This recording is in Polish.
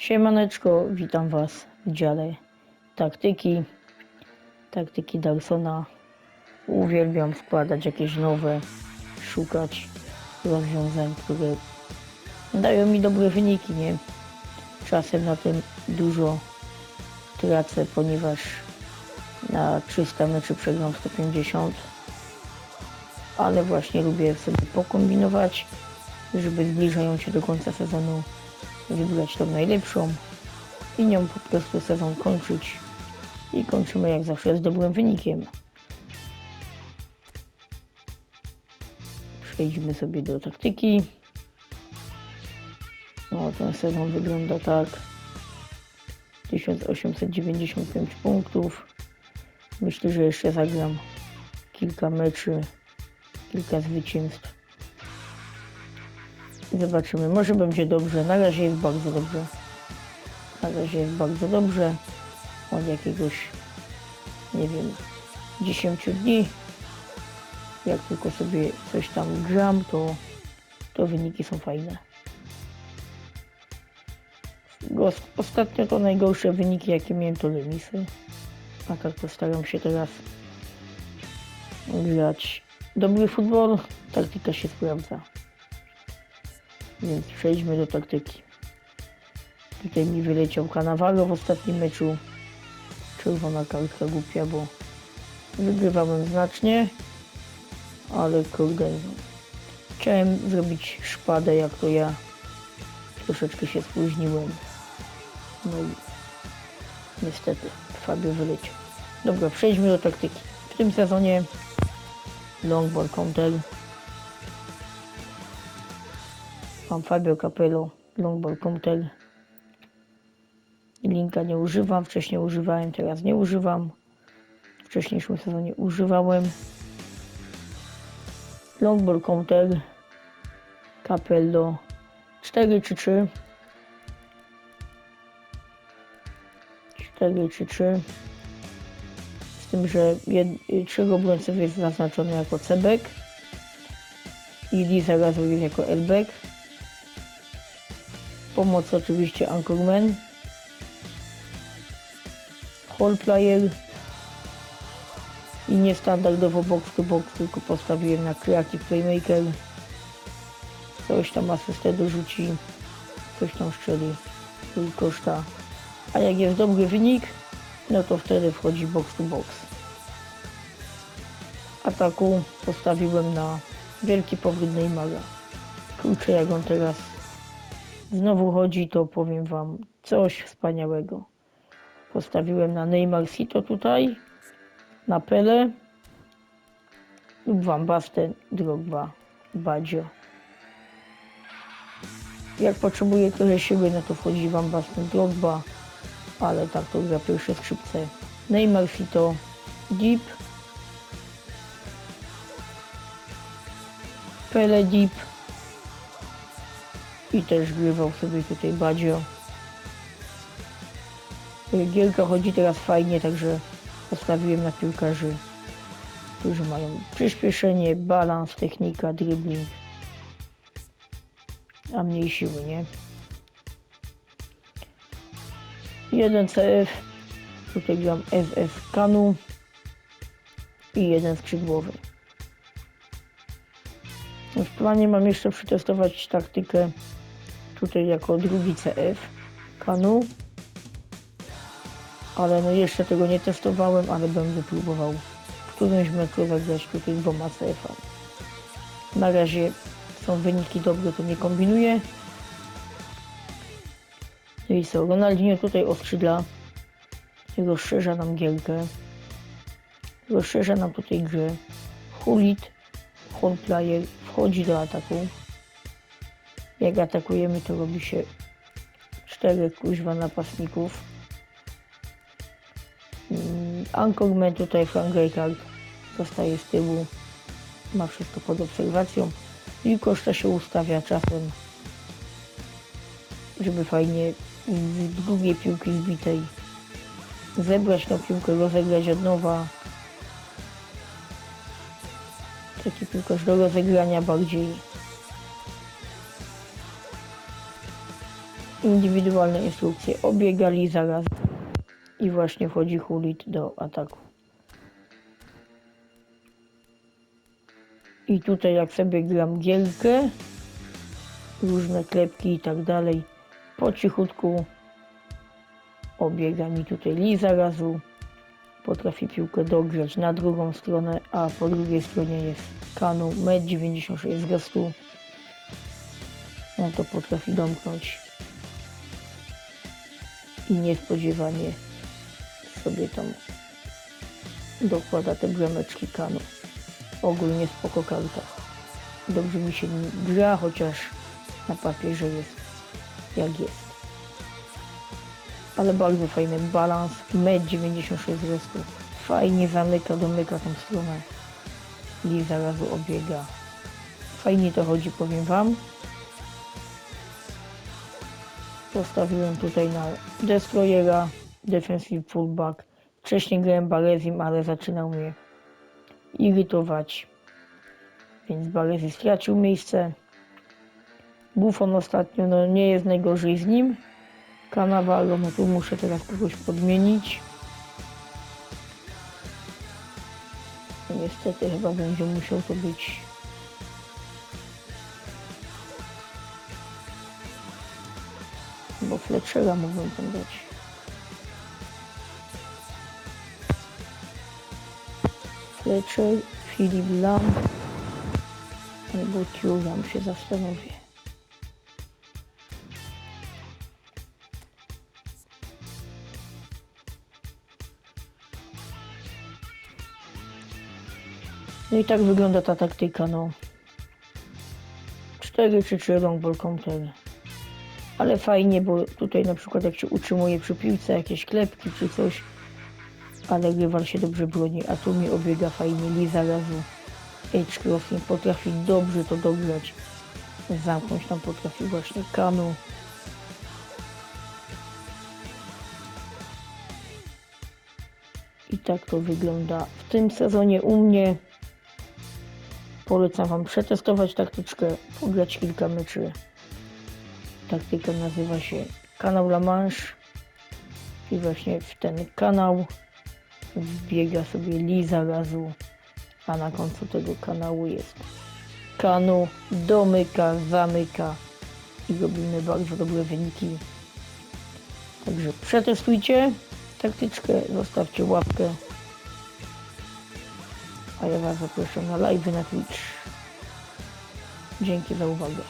Siemaneczko, witam Was w dziale taktyki, taktyki. Uwielbiam wkładać jakieś nowe, szukać rozwiązań, które dają mi dobre wyniki, nie? Czasem na tym dużo tracę, ponieważ na 300 meczy przegram 150, ale właśnie lubię sobie pokombinować, żeby zbliżając się do końca sezonu wybrać tą najlepszą i nią po prostu sezon kończyć. I kończymy jak zawsze z dobrym wynikiem. Przejdźmy sobie do taktyki. No, ten sezon wygląda tak. 1895 punktów. Myślę, że jeszcze zagram kilka meczy, kilka zwycięstw. Zobaczymy, może będzie dobrze. Na razie jest bardzo dobrze. Na razie jest bardzo dobrze. Od jakiegoś, nie wiem, 10 dni. Jak tylko sobie coś tam gram, to, to wyniki są fajne. Ostatnio to najgorsze wyniki, jakie miałem, to remisy. A tak to staram się teraz grać dobry futbol. Taktyka się sprawdza. Więc przejdźmy do taktyki. Tutaj mi wyleciał Cannavaro w ostatnim meczu. Czerwona kartka głupia, bo wygrywałem znacznie. Ale kurde, chciałem zrobić szpadę jak to ja. Troszeczkę się spóźniłem. No i niestety Fabio wyleciał. Dobra, przejdźmy do taktyki. W tym sezonie long ball counter Mam Fabio Capello, Longball Counter. Linka nie używam, wcześniej używałem, teraz nie używam. W wcześniejszym sezonie używałem. Longball Counter, Capello 4 czy 3. 4 czy 3. Z tym, że jed, trzech obrońców jest zaznaczony jako cebek i Lisa Razor jest jako elbek pomoc oczywiście Anchorman, Hall Player i niestandardowo box to box, tylko postawiłem na Creative Playmaker. Coś tam asystę dorzuci, coś tam strzeli, który koszta. A jak jest dobry wynik, no to wtedy wchodzi box to box. Ataku postawiłem na wielki powrót Neymara. Kurczę jak on teraz znowu chodzi, to powiem Wam coś wspaniałego. Postawiłem na Neymar Sito tutaj, na Pele lub Van Basten, Drogba, Baggio. Jak potrzebuję trochę siły, no to wchodzi Van Basten, Drogba, ale tak to gra pierwsze skrzypce. Neymar Sito, Deep, Pele Deep, i też grywał sobie tutaj Badzio. Gierka chodzi teraz fajnie, także postawiłem na piłkarzy, którzy mają przyspieszenie, balans, technika, dribbling, a mniej siły, nie? Jeden CF, tutaj gram FF Kanu i jeden skrzydłowy. W planie mam jeszcze przetestować taktykę tutaj jako drugi CF Kanu. Ale no jeszcze tego nie testowałem, ale będę próbował w którymś meczu zagrać tutaj dwoma CF-ami. Na razie są wyniki dobre, to nie kombinuję. No i co, Ronaldinho tutaj oskrzydla, rozszerza nam gierkę, rozszerza nam tutaj grę. Hulit, home player wchodzi do ataku. Jak atakujemy, to robi się czterech kuźwa napastników. Mm, Anchorman tutaj Frank Rijkaard zostaje z tyłu. Ma wszystko pod obserwacją. I Koszta się ustawia czasem, żeby fajnie z drugiej piłki zbitej zebrać tą piłkę, rozegrać od nowa. Taki piłkarz do rozegrania bardziej Indywidualne instrukcje. Obiegali zaraz. I właśnie wchodzi Hulit do ataku. I tutaj jak sobie gram gierkę, różne klepki i tak dalej, po cichutku obiega mi tutaj Lee zarazu, potrafi piłkę dogrzać na drugą stronę, a po drugiej stronie jest Kanu, 1,96 m wzrostu, no to potrafi domknąć niespodziewanie sobie tam dokłada te brameczki Kanu. Ogólnie spoko karta. Dobrze mi się gra, chociaż na papierze jest jak jest. Ale bardzo fajny balans, 1,96 m wzrostu. Fajnie zamyka, domyka tą stronę. I zarazu obiega. Fajnie to chodzi, powiem wam. Postawiłem tutaj na Destroyera, Defensive Fullback. Wcześniej grałem Balezim, ale zaczynał mnie irytować. Więc Balezi stracił miejsce. Buffon ostatnio no, nie jest najgorzej z nim. Cannavaro, no tu muszę teraz kogoś podmienić. Niestety chyba będzie musiał to być bo Fletchera mógłbym tam dać. Fletcher, Philip Lam albo Thuram się zastanowię. No i tak wygląda ta taktyka, no. 4 czy 3 long ball counter. Ale fajnie, bo tutaj na przykład jak się utrzymuje przy piłce jakieś klepki czy coś, ale rywal się dobrze broni, a tu mi obiega fajnie Liza razu. Edge crossing potrafi dobrze to dograć. Zamknąć tam potrafi właśnie Kanu. I tak to wygląda w tym sezonie u mnie. Polecam Wam przetestować taktyczkę, pograć kilka meczy. Taktyka nazywa się kanał La Manche i właśnie w ten kanał wbiega sobie Liza razu, a na końcu tego kanału jest Kanu, domyka, zamyka i robimy bardzo dobre wyniki. Także przetestujcie taktyczkę, zostawcie łapkę. A ja Was zapraszam na live na Twitch. Dzięki za uwagę.